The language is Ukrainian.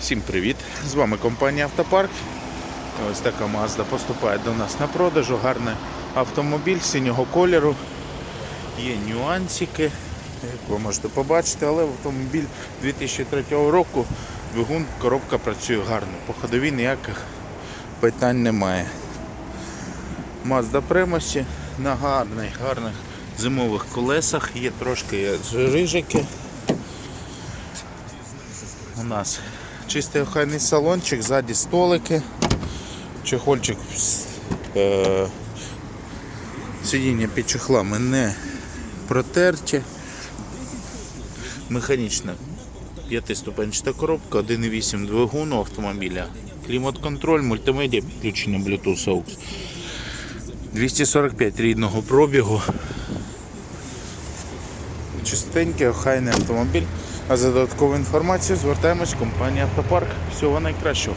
Всім привіт! З вами компанія Автопарк. Ось така Mazda поступає до нас на продажу. Гарний автомобіль синього кольору. Є нюансики, як ви можете побачити, але автомобіль 2003 року двигун, коробка працює гарно. По ходовій ніяких питань немає. Mazda Примосі на гарних, гарних зимових колесах. Є трошки рижики. У нас чистий охайний салончик, ззаді столики, чехольчик, е, сидіння під чехлами не протерті. Механічна п'ятиступенчата коробка, 1,8 двигун у автомобіля. Клімат-контроль, мультимедіа, підключення Bluetooth AUX. 245 рідного пробігу. Чистенький, охайний автомобіль. А за додаткову інформацію звертаємось в компанію Автопарк. Всього найкращого.